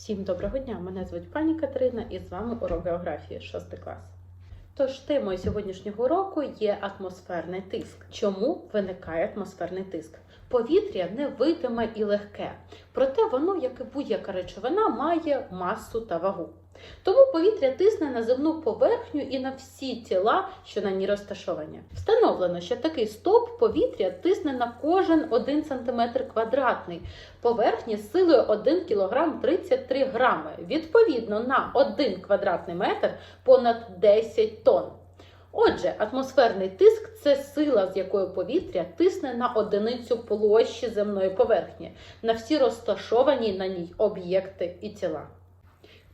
Всім доброго дня! Мене звуть пані Катерина і з вами урок географії 6 клас. Тож темою сьогоднішнього уроку є атмосферний тиск. Чому виникає атмосферний тиск? Повітря невидиме і легке, проте воно, як і будь-яка речовина, має масу та вагу. Тому повітря тисне на земну поверхню і на всі тіла, що на ній розташовані. Встановлено, що такий стовп повітря тисне на кожен 1 см квадратний поверхні з силою 1 кг 33 грами, відповідно на 1 квадратний метр понад 10 тонн. Отже, атмосферний тиск це сила, з якою повітря тисне на одиницю площі земної поверхні, на всі розташовані на ній об'єкти і тіла.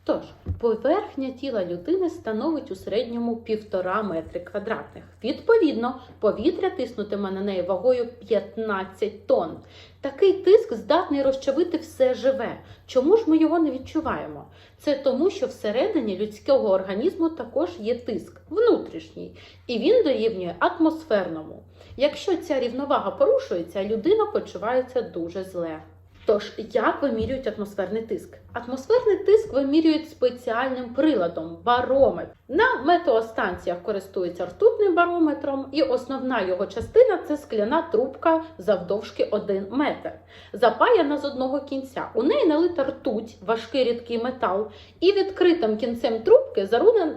Тож, поверхня тіла людини становить у середньому 1,5 метри квадратних. Відповідно, повітря тиснутиме на неї вагою 15 тонн. Такий тиск здатний розчавити все живе. Чому ж ми його не відчуваємо? Це тому, що всередині людського організму також є тиск внутрішній, і він дорівнює атмосферному. Якщо ця рівновага порушується, людина почувається дуже зле. Тож, як вимірюють атмосферний тиск? Атмосферний тиск вимірюють спеціальним приладом барометр. На метеостанціях користуються ртутним барометром, і основна його частина це скляна трубка завдовжки 1 метр, запаяна з одного кінця. У неї налита ртуть, важкий рідкий метал, і відкритим кінцем трубки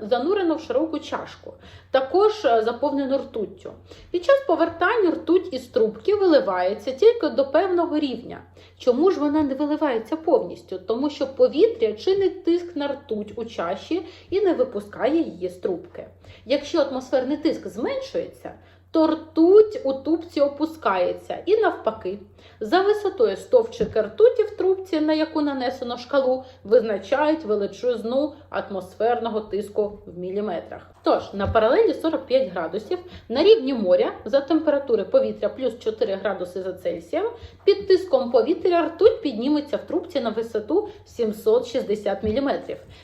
занурено в широку чашку, також е, заповнену ртуттю. Під час повертання ртуть із трубки виливається тільки до певного рівня. Чому ж вона не виливається повністю? Тому що повітря чинить тиск на ртуть у чаші і не випускає її з трубки. Якщо атмосферний тиск зменшується, то ртуть у трубці опускається і навпаки. За висотою стовпчики ртуті в трубці, на яку нанесено шкалу, визначають величезну атмосферного тиску в міліметрах. Тож на паралелі 45 градусів на рівні моря за температури повітря плюс 4 градуси за Цельсієм під тиском повітря ртуть підніметься в трубці на висоту 760 мм.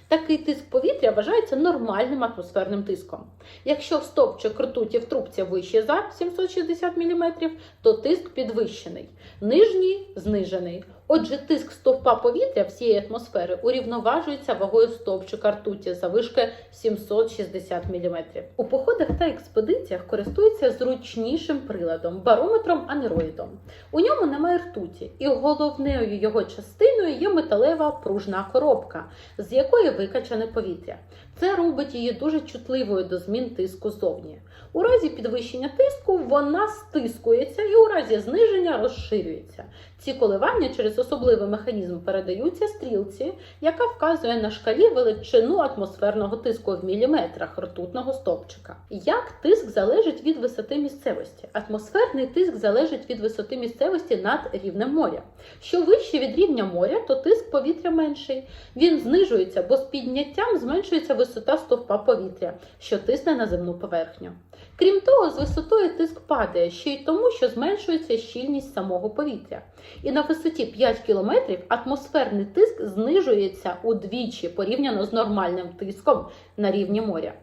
Такий тиск повітря вважається нормальним атмосферним тиском. Якщо стовпчик ртуті в трубці вище за 760 мм, то тиск підвищений, нижній знижений. Отже, тиск стовпа повітря всієї атмосфери урівноважується вагою стовпчика ртуті завишки 760 мм. У походах та експедиціях користуються зручнішим приладом барометром анероїдом. У ньому немає ртуті, і головною його частиною є металева пружна коробка, з якої викачане повітря. Це робить її дуже чутливою до змін тиску зовні. У разі підвищення тиску вона стискується і у разі зниження розширюється. Ці коливання через особливий механізм передаються стрілці, яка вказує на шкалі величину атмосферного тиску в міліметрах ртутного стовпчика. Як тиск залежить від висоти місцевості? Атмосферний тиск залежить від висоти місцевості над рівнем моря. Що вище від рівня моря, то тиск повітря менший. Він знижується, бо з підняттям зменшується висота стовпа повітря, що тисне на земну поверхню. Крім того, з висотою тиск падає ще й тому, що зменшується щільність самого повітря. І на висоті 5 км атмосферний тиск знижується удвічі порівняно з нормальним тиском на рівні моря.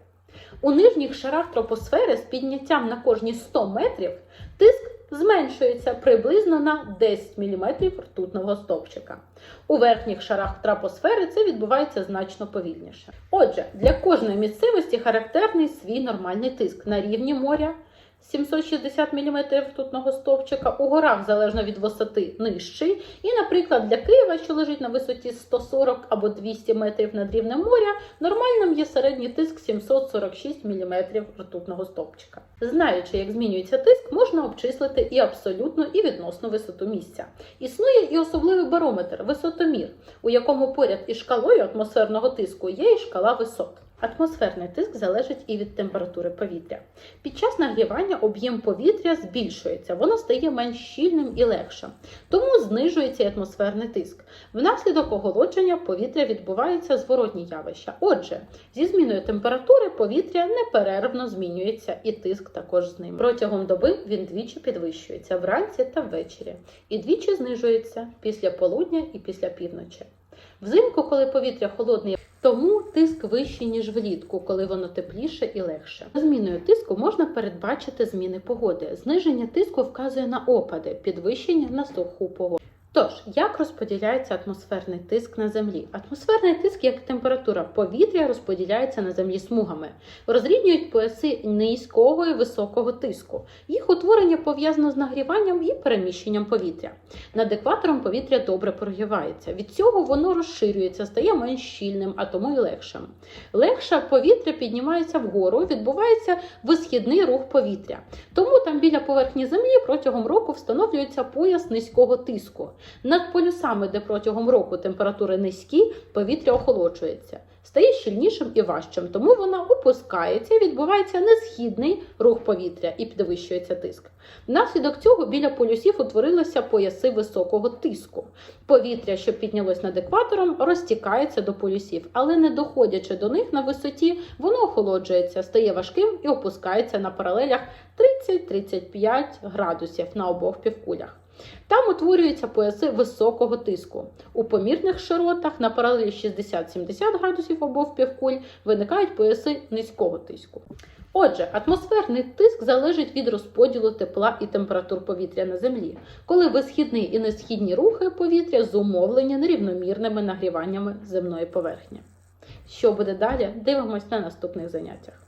У нижніх шарах тропосфери з підняттям на кожні 100 метрів тиск зменшується приблизно на 10 мм ртутного стовпчика. У верхніх шарах тропосфери це відбувається значно повільніше. Отже, для кожної місцевості характерний свій нормальний тиск на рівні моря. 760 мм ртутного стовпчика, у горах залежно від висоти нижчий. І, наприклад, для Києва, що лежить на висоті 140 або 200 метрів над рівнем моря, нормальним є середній тиск 746 мм ртутного стовпчика. Знаючи, як змінюється тиск, можна обчислити і абсолютну, і відносну висоту місця. Існує і особливий барометр висотомір, у якому поряд із шкалою атмосферного тиску є і шкала висот. Атмосферний тиск залежить і від температури повітря. Під час нагрівання об'єм повітря збільшується, воно стає менш щільним і легшим, тому знижується і атмосферний тиск. Внаслідок охолодження повітря відбувається зворотні явища. Отже, зі зміною температури повітря неперервно змінюється, і тиск також з ним. Протягом доби він двічі підвищується вранці та ввечері, і двічі знижується після полудня і після півночі. Взимку, коли повітря холодне, тому тиск вищий, ніж влітку, коли воно тепліше і легше. За зміною тиску можна передбачити зміни погоди. Зниження тиску вказує на опади, підвищення на суху погоду. Тож, як розподіляється атмосферний тиск на землі? Атмосферний тиск, як температура повітря, розподіляється на землі смугами. Розрівнюють пояси низького і високого тиску. Їх утворення пов'язано з нагріванням і переміщенням повітря. Над екватором повітря добре прогрівається. Від цього воно розширюється, стає менш щільним, а тому й легшим. Легше повітря піднімається вгору, відбувається висхідний рух повітря. Тому там біля поверхні землі протягом року встановлюється пояс низького тиску. Над полюсами, де протягом року температури низькі, повітря охолоджується, стає щільнішим і важчим, тому вона опускається відбувається несхідний рух повітря і підвищується тиск. Внаслідок цього біля полюсів утворилися пояси високого тиску. Повітря, що піднялось над екватором, розтікається до полюсів, але не доходячи до них на висоті, воно охолоджується, стає важким і опускається на паралелях 30-35 градусів на обох півкулях. Там утворюються пояси високого тиску. У помірних широтах на паралелі 60-70 градусів обох півкуль виникають пояси низького тиску. Отже, атмосферний тиск залежить від розподілу тепла і температур повітря на землі, коли висхідні і несхідні рухи повітря зумовлені нерівномірними нагріваннями земної поверхні. Що буде далі? Дивимось на наступних заняттях.